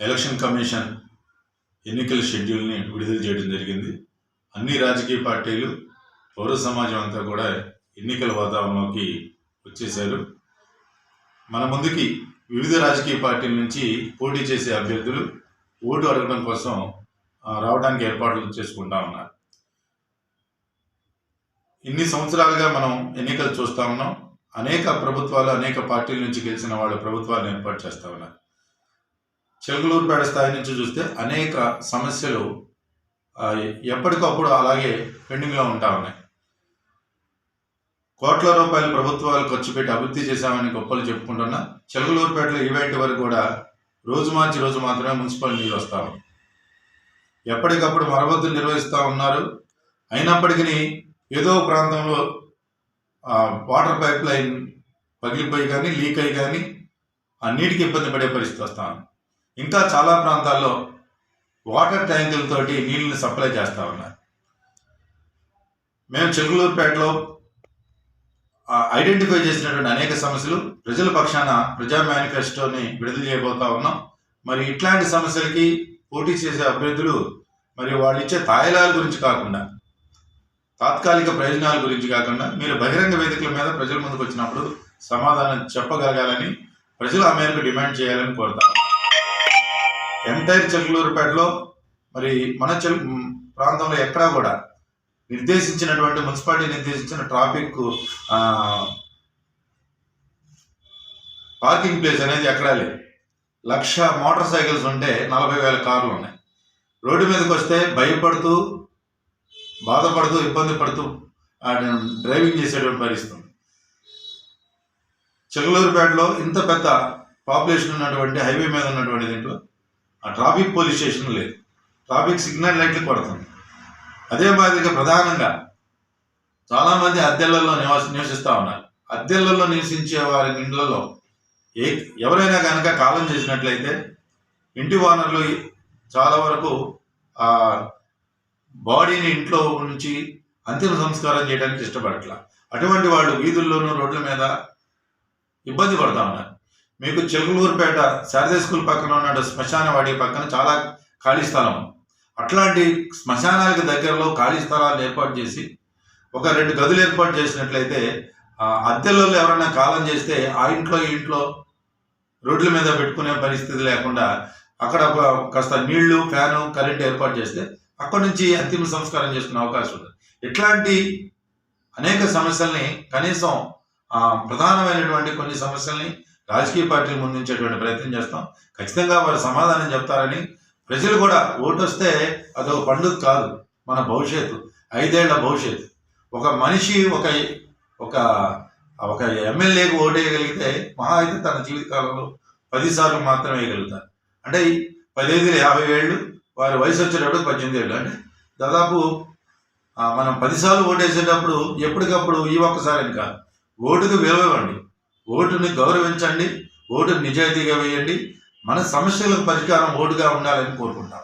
Election commission ఎన్నికల షెడ్యూల్ని విడుదల చేయడం జరిగింది. అన్ని రాజకీయ పార్టీలు పౌర సమాజం అంతా కూడా ఎన్నికల వాతావరణంలోకి వచ్చేశారు. మన ముందుకి వివిధ రాజకీయ పార్టీల నుంచి పోటీ చేసే అభ్యర్థులు ఓటు అడగడం కోసం రావడానికి ఏర్పాట్లు చేసుకుంటా ఉన్నారు. ఇన్ని సంవత్సరాలుగా మనం ఎన్నికలు చూస్తా ఉన్నాం. అనేక ప్రభుత్వాలు అనేక పార్టీల నుంచి గెలిచిన వాళ్ళు ప్రభుత్వాలను ఏర్పాటు చేస్తా ఉన్నారు. చిలకలూరుపేట స్థాయి నుంచి చూస్తే అనేక సమస్యలు ఎప్పటికప్పుడు అలాగే పెండింగ్లో ఉంటా ఉన్నాయి. కోట్ల రూపాయలు ప్రభుత్వాలు ఖర్చు పెట్టి అభివృద్ధి చేశామని గొప్పలు చెప్పుకుంటున్నా చిలకలూరుపేటలో ఈవెంట్ వరకు కూడా రోజు మార్చి రోజు మాత్రమే మున్సిపల్ నీళ్ళు వస్తా ఉన్నాయి. ఎప్పటికప్పుడు మరమ్మతులు నిర్వహిస్తూ ఉన్నారు. అయినప్పటికీ ఏదో ప్రాంతంలో వాటర్ పైప్ లైన్ పగిలిపోయి కానీ లీక్ అయ్యి కానీ ఆ నీటికి ఇబ్బంది పడే పరిస్థితి వస్తాను ఇంకా చాలా ప్రాంతాల్లో వాటర్ ట్యాంకులతోటి నీళ్ళని సప్లై చేస్తూ ఉన్నారు. మేము చెగులూరుపేటలో ఐడెంటిఫై చేసినటువంటి అనేక సమస్యలు ప్రజల పక్షాన ప్రజా మేనిఫెస్టోని విడుదల చేయబోతా ఉన్నాం. మరి ఇట్లాంటి సమస్యలకి పోటీ చేసే అభ్యర్థులు మరి వాళ్ళు ఇచ్చే తాయిలాల గురించి కాకుండా తాత్కాలిక ప్రయోజనాల గురించి కాకుండా మీరు బహిరంగ వేదికల మీద ప్రజల ముందుకు వచ్చినప్పుడు సమాధానం చెప్పగలగాలని ప్రజలు ఆ మేరకు డిమాండ్ చేయాలని కోరుతారు ఎంటైర్ చెల్లూరుపేటలో మరి మన చెల్ ప్రాంతంలో ఎక్కడా కూడా నిర్దేశించినటువంటి మున్సిపాలిటీ నిర్దేశించిన ట్రాఫిక్ పార్కింగ్ ప్లేస్ అనేది ఎక్కడా లేదు. లక్ష మోటార్ సైకిల్స్ ఉంటే నలభై వేల కార్లు ఉన్నాయి. రోడ్డు మీదకి వస్తే భయపడుతూ బాధపడుతూ ఇబ్బంది పడుతూ డ్రైవింగ్ చేసేటువంటి పరిస్థితి ఉంది. ఇంత పెద్ద పాపులేషన్ ఉన్నటువంటి హైవే మీద ఉన్నటువంటి దీంట్లో ఆ ట్రాఫిక్ పోలీస్ స్టేషన్ లేదు. ట్రాఫిక్ సిగ్నల్ లైట్లు పడుతుంది అదే మాదిరిగా ప్రధానంగా చాలామంది అద్దెలలో నివాస నివసిస్తూ ఉన్నారు. అద్దెలలో నివసించే వారి ఇండ్లలో ఏ ఎవరైనా కనుక కాలం చేసినట్లయితే ఇంటి ఓనర్లు చాలా వరకు ఆ బాడీని ఇంట్లో నుంచి అంతిమ సంస్కారం చేయడానికి ఇష్టపడట్ల. అటువంటి వాళ్ళు వీధుల్లోనూ రోడ్ల మీద ఇబ్బంది పడతా ఉన్నారు. మీకు చెగులూరుపేట శారదా స్కూల్ పక్కన ఉన్న శ్మశానవాడి పక్కన చాలా ఖాళీ స్థలం. అట్లాంటి శ్మశానాలకు దగ్గరలో ఖాళీ స్థలాలను ఏర్పాటు చేసి ఒక రెండు గదులు ఏర్పాటు చేసినట్లయితే అద్దెల్లో అద్దెలలో ఎవరైనా కాలం చేస్తే ఆ ఇంట్లో ఇంట్లో రోడ్ల మీద పెట్టుకునే పరిస్థితి లేకుండా అక్కడ కాస్త నీళ్ళు ఫ్యాను కరెంట్ ఏర్పాటు చేస్తే అక్కడి నుంచి అంతిమ సంస్కారం చేసుకునే అవకాశం ఉంది. ఇట్లాంటి అనేక సమస్యల్ని కనీసం ప్రధానమైనటువంటి కొన్ని సమస్యల్ని రాజకీయ పార్టీలు ముందుంచేటువంటి ప్రయత్నం చేస్తాం. ఖచ్చితంగా వారు సమాధానం చెప్తారని ప్రజలు కూడా ఓటు వస్తే అదొక పండుగ కాదు మన భవిష్యత్తు ఐదేళ్ళ భవిష్యత్తు. ఒక మనిషి ఒక ఒక ఒక ఎమ్మెల్యేకి ఓటు వేయగలిగితే మహా అయితే తన జీవితకాలంలో పదిసార్లు మాత్రమే వేయగలుగుతారు. అంటే పదిహేను యాభై ఏళ్ళు వారి వయసు వచ్చేటప్పుడు పద్దెనిమిది ఏళ్ళు. అంటే దాదాపు మనం పదిసార్లు ఓటు వేసేటప్పుడు ఎప్పటికప్పుడు ఈ ఒక్కసారి కాదు. ఓటుకు విలువ ఇవ్వండి. ఓటుని గౌరవించండి ఓటు నిజాయితీగా వేయండి. మన సమస్యలకు పరిష్కారం ఓటుగా ఉండాలని కోరుకుంటాం.